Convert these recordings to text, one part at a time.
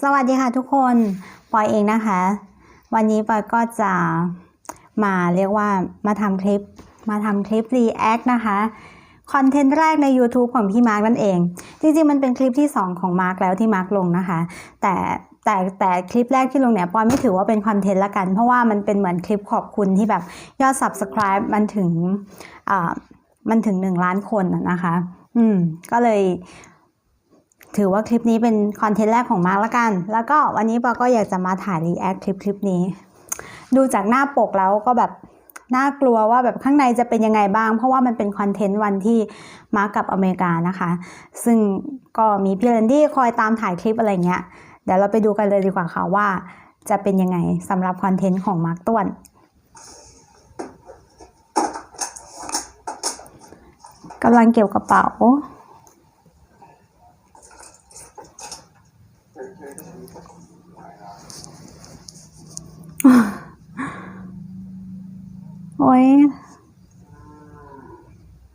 สวัสดีค่ะทุกคนปอยเองนะคะ วันนี้ปอยก็จะมาเรียกว่ามาทำคลิป มาทำคลิป React นะคะคอนเทนต์แรกใน YouTube ของพี่มาร์กนั่นเอง จริงๆ มันเป็นคลิปที่ 2 ของมาร์กแล้วที่มาร์กลงนะคะ แต่แต่แต่คลิปแรกที่ลงเนี่ยปอยไม่ถือว่าเป็นคอนเทนต์ละกัน เพราะว่ามันเป็นเหมือนคลิปขอบคุณที่แบบยอด Subscribe มันถึงอ่ามันถึง 1 ล้านคนนะคะ อืม ก็เลย ถือว่าคลิปนี้เป็นคอนเทนต์แรกของมาร์กละกัน แล้วก็วันนี้ปอก็อยากจะมาถ่ายรีแอคคลิปคลิปนี้ ดูจากหน้าปกแล้วก็แบบน่ากลัวว่าแบบข้างในจะเป็นยังไงบ้าง เพราะว่ามันเป็นคอนเทนต์วันที่มาร์กกับอเมริกานะคะ ซึ่งก็มีพี่เรนดี้คอยตามถ่ายคลิปอะไรเงี้ย เดี๋ยวเราไปดูกันเลยดีกว่าค่ะว่า จะเป็นยังไงสำหรับคอนเทนต์ของมาร์กต้วน กำลังเกี่ยวกระเป๋า โอ้ย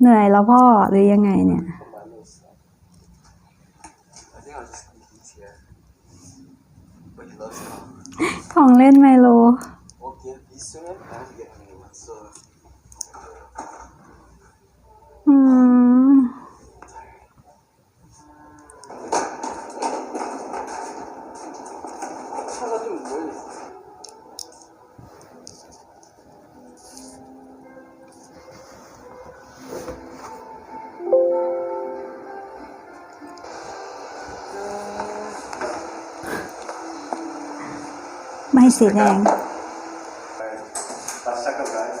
เหนื่อยแล้วพ่อหรือยังไงเนี่ยของเล่นไมโลอืม ไม่สีแดง Let's check out, guys.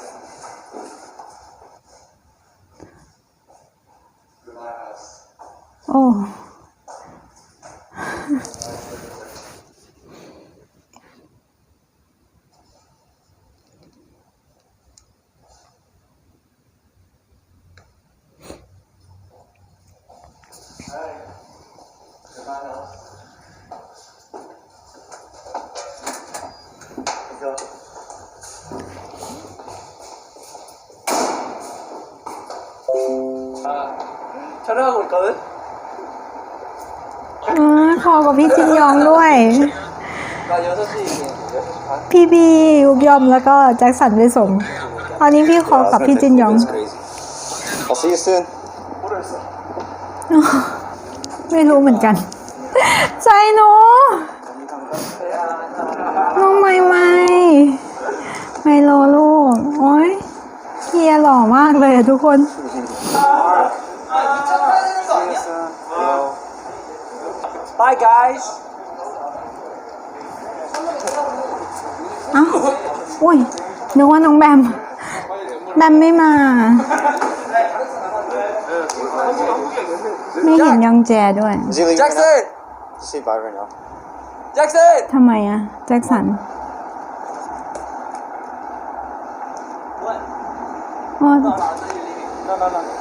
Goodbye, ก็อ๋อคอกับพี่จินยองด้วย พี่บียุกยอมแล้วก็แจ็คสันไปส่งตอนนี้พี่ขอกับพี่จินยองไม่รู้เหมือนกัน ใจหนูน้องไม่ไม่ไม่โลลูก โอ้ยเฮียหล่อมากเลยทุกคน Bye, guys. เอ้าอุ้ยนึกว่าน้องแบม แบมไม่มา ไม่เห็นยองแจด้วย Is he leaving right Jackson! now? Say bye right now. Jackson! ทำไมอะแจ็คสันอ๋อ No, no, no.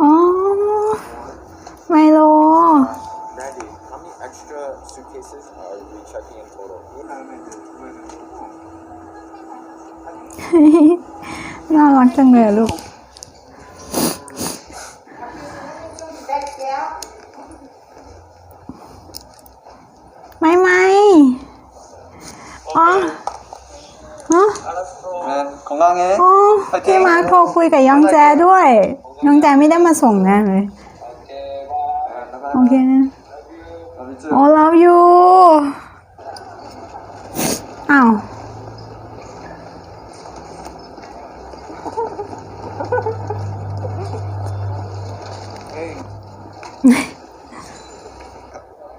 อ๋อ ไมโล Randy, how many extra suitcases are we checking in total? น่ารักจังเลยอะลูก ไม่ไม่อ๋อฮะ 네, 건강해. อ๋อ 파이팅. พี่มาร์คโทรคุยกับยองแจด้วย ยองแจไม่ได้มาส่งแนะเลย โอเคโอ้ love you อ้าว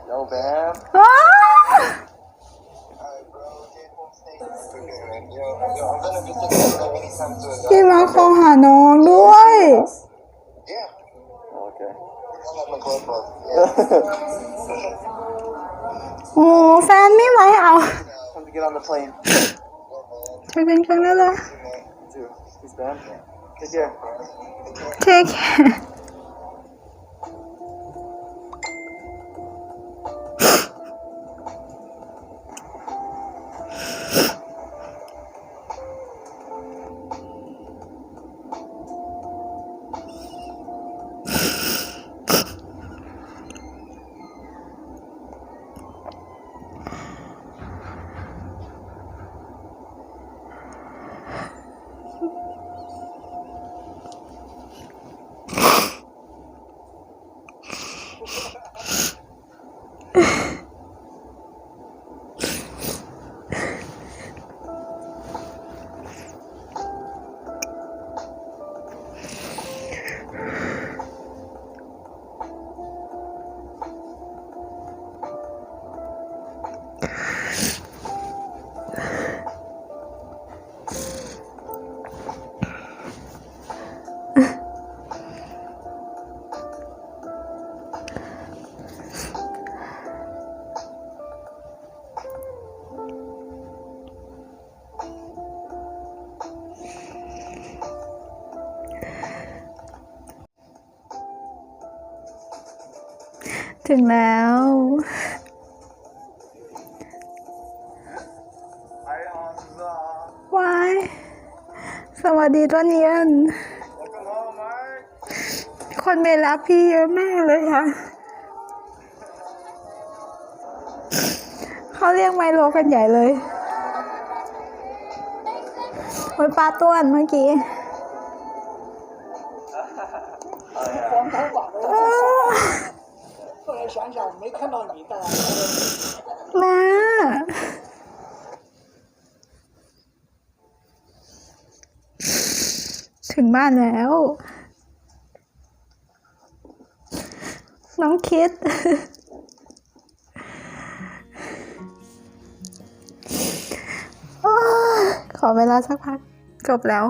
Yo, Bam. อ้า Yo, yo, I'm gonna visit you anytime soon. พี่มา ร์คโทรหาน้องด้วย Yeah. Okay. โอ้แฟนไม่ไหวเอา Time to get on the plane. เจอกันครั้งหน้าเลย Too. He's Bam. Take care. Take care ถึงแล้ว วาย สวัสดีต้นเย็น คนไม่รับพี่เยอะมากเลยค่ะ เขาเรียกไมโลกันใหญ่เลยโอ้ยปลาต้วนเมื่อกี้ 想想没看到你带来的 มา ถึงบ้านแล้ว น้องคิด โอ้ยขอเวลาสักพัก จบแล้ว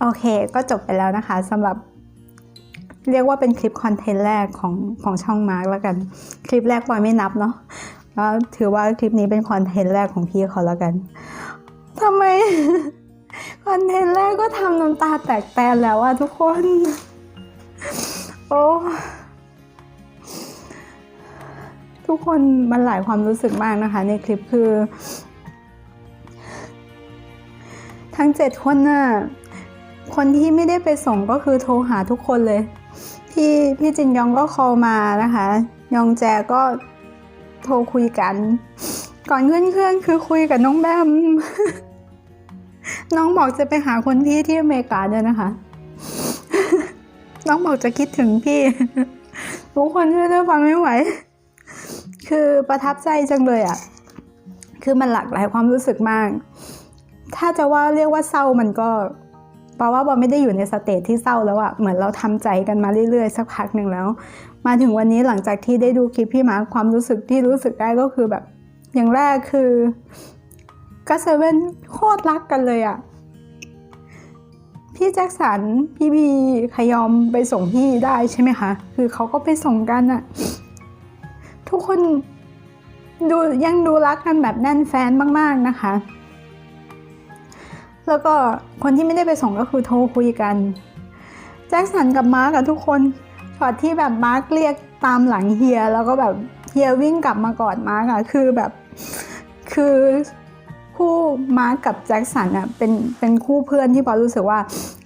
โอเค ก็จบไปแล้วนะคะสำหรับ เรียกว่าเป็นคลิปคอนเทนต์แรกของของช่องมาร์กแล้วกัน คลิปแรกปอยไม่นับเนาะแล้วถือว่าคลิปนี้เป็นคอนเทนต์แรกของพี่เขาแล้วกันทำไมคอนเทนต์แรกก็ทำน้ำตาแตกแตนแล้วอะทุกคน โอ้ทุกคนมันหลายความรู้สึกมากนะคะ ในคลิปคือ ทั้งเจ็ดคนน่ะคนที่ไม่ได้ไปส่งก็คือโทรหาทุกคนเลย พี่พี่จินยองก็ call มานะคะ ยองแจก็โทรคุยกัน ก่อนขึ้นเครื่องคือคุยกับน้องแบม น้องบอกจะไปหาคนพี่ที่อเมริกาด้วยนะคะ น้องบอกจะคิดถึงพี่ทุกคนช่วยด้วยฟังไม่ไหว คือประทับใจจังเลยอะ่ะ คือมันหลากหลายความรู้สึกมาก ถ้าจะว่าเรียกว่าเศร้ามันก็ เพราะว่าบอไม่ได้อยู่ในสเตจที่เศร้าแล้วอะเหมือนเราทำใจกันมาเรื่อยๆ สักพักหนึ่งแล้ว มาถึงวันนี้หลังจากที่ได้ดูคลิปพี่มาร์คความรู้สึกที่รู้สึกได้ก็คือแบบ อย่างแรกคือก็เซเว่นโคตรรักกันเลยอะพี่แจ็คสันพี่บีขยอมไปส่งพี่ได้ใช่ไหมคะ คือเขาก็ไปส่งกันอะทุกคนดูยังดูรักกันแบบแน่นแฟนมาก ๆนะคะ แล้วก็คนที่ไม่ได้ไปส่งก็คือโทรคุยกัน แจ็คสันกับมาร์กอะทุกคนช็อตที่แบบมาร์กเรียกตามหลังเฮีย แล้วก็แบบเฮียวิ่งกลับมากอดมาร์กอะคือแบบคือคู่มาร์กกับแจ็คสันอะเป็นเป็นคู่เพื่อนที่ปอรู้สึกว่า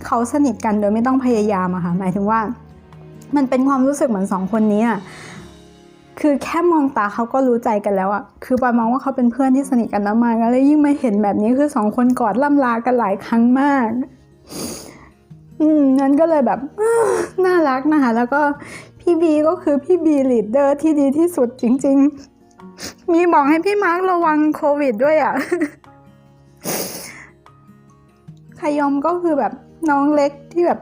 เขาสนิทกันโดยไม่ต้องพยายามอะค่ะหมายถึงว่า มันเป็นความรู้สึกเหมือนสองคนนี้อะ คือแค่มองตาเขาก็รู้ใจกันแล้วอะคือปอยมองว่าเขาเป็นเพื่อนที่สนิทกันมากๆแล้วยิ่งมาเห็นแบบนี้คือสองคนกอดล่ำลากันหลายครั้งมาก อืมนั้นก็เลยแบบน่ารักนะคะแล้วก็พี่บีก็คือพี่บีลีดเดอร์ที่ดีที่สุดจริง ๆ มีบอกให้พี่มาร์คระวังโควิดด้วยอะ่ะขยอมก็คือแบบน้องเล็กที่แบบ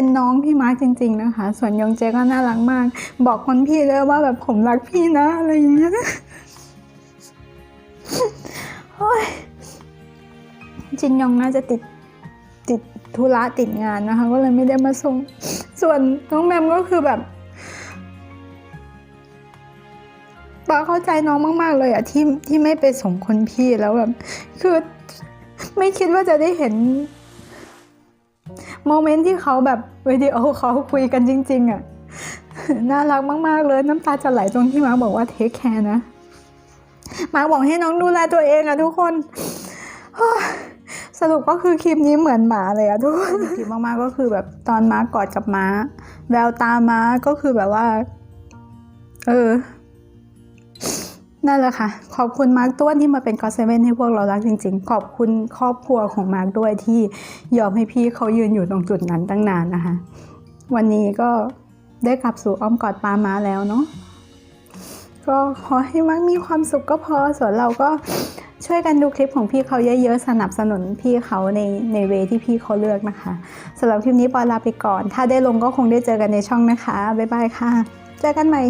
เป็นน้องพี่มาร์คจริง ๆ นะคะ ส่วนยองเจก็น่ารักมาก บอกคนพี่เลยว่าแบบผมรักพี่นะอะไรอย่างเงี้ยโอ้ยจินยองน่าจะติดติดธุระติดงานนะคะ ก็เลยไม่ได้มาส่ง ส่วนน้องแมมก็คือแบบปาเข้าใจน้องมาก ๆ เลยอะที่ที่ไม่ไปส่งคนพี่แล้วแบบ คือไม่คิดว่าจะได้เห็น โมเมนต์ที่เขาแบบวิดีโอเขาคุยกันจริง ๆอะน่ารักมากๆเลยน้ำตาจะไหลตรงที่มาร์คบอกว่าเทคแคร์นะมาร์คบอกให้น้องดูแลตัวเองอะทุกคนสรุปก็คือคลิปนี้เหมือนหมาเลยอะทุกคนคลิปมากๆก็คือแบบตอนม้ากอดกับม้า แววตาม้าก็คือแบบว่า เออ นั่นแหละค่ะ ขอบคุณมาร์กต้วนที่มาเป็นกอเซเว่นให้พวกเรารักจริง ๆ ขอบคุณครอบครัวของมาร์กด้วยที่ยอมให้พี่เขายืนอยู่ตรงจุดนั้นตั้งนานนะคะ วันนี้ก็ได้กลับสู่อ้อมกอดปามาแล้วเนาะก็ขอให้มักมีความสุขก็พอส่วนเราก็ช่วยกันดูคลิปของพี่เขาเยอะๆ สนับสนุนพี่เขาในในเวที่พี่เขาเลือกนะคะสำหรับคลิปนี้ปอลาไปก่อน ถ้าได้ลงก็คงได้เจอกันในช่องนะคะ บ๊ายบายค่ะ เจอกันใหม่